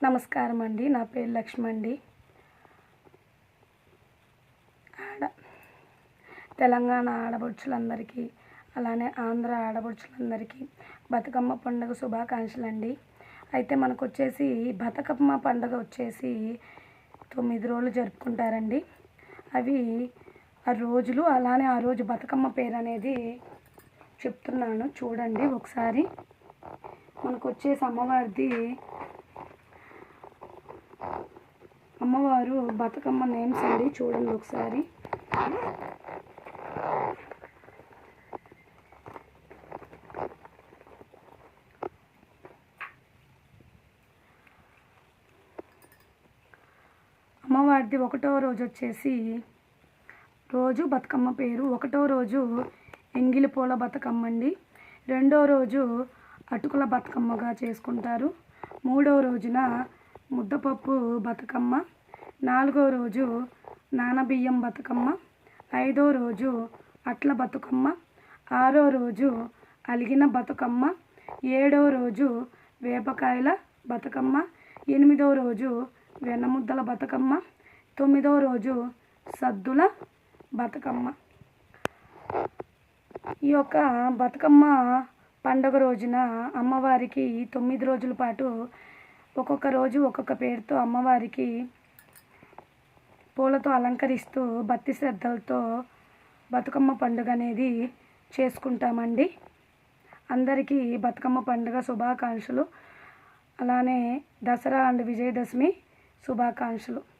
నమస్కారం అండి నా పేరు లక్ష్మి అండి ఆడ తెలంగాణ ఆడపడుచులందరికీ అలానే ఆంధ్ర ఆడపడుచులందరికీ బతుకమ్మ పండుగ శుభాకాంక్షలు అండి అయితే మనకు వచ్చేసి బతుకమ్మ పండుగ వచ్చేసి తొమ్మిది రోజులు జరుపుకుంటారండి. అవి ఆ రోజులు అలానే ఆ రోజు బతుకమ్మ పేరు అనేది చెప్తున్నాను. చూడండి ఒకసారి. మనకు వచ్చేసి అమ్మవారిది అమ్మవారు బతుకమ్మ నేమ్స్ అండి చూడండి ఒకసారి. అమ్మవారిది ఒకటో రోజు వచ్చేసి రోజు బతుకమ్మ పేరు. ఒకటో రోజు ఎంగిలి పూల బతుకమ్మ అండి. రెండో రోజు అటుకుల బతుకమ్మగా చేసుకుంటారు. మూడో రోజున ముద్దపప్పు బతుకమ్మ. నాలుగో రోజు నానబియ్యం బతుకమ్మ. ఐదో రోజు అట్ల బతుకమ్మ. ఆరో రోజు అలిగిన బతుకమ్మ. ఏడో రోజు వేపకాయల బతుకమ్మ. ఎనిమిదో రోజు వెన్నముద్దల బతుకమ్మ. తొమ్మిదో రోజు సద్దుల బతుకమ్మ. ఈ యొక్క బతుకమ్మ పండుగ రోజున అమ్మవారికి తొమ్మిది రోజుల పాటు ఒక్కొక్క రోజు ఒక్కొక్క పేరుతో అమ్మవారికి పూలతో అలంకరిస్తూ భక్తి శ్రద్ధలతో బతుకమ్మ పండుగ అనేది చేసుకుంటామండి. అందరికీ బతుకమ్మ పండుగ శుభాకాంక్షలు. అలానే దసరా అండ్ విజయదశమి శుభాకాంక్షలు.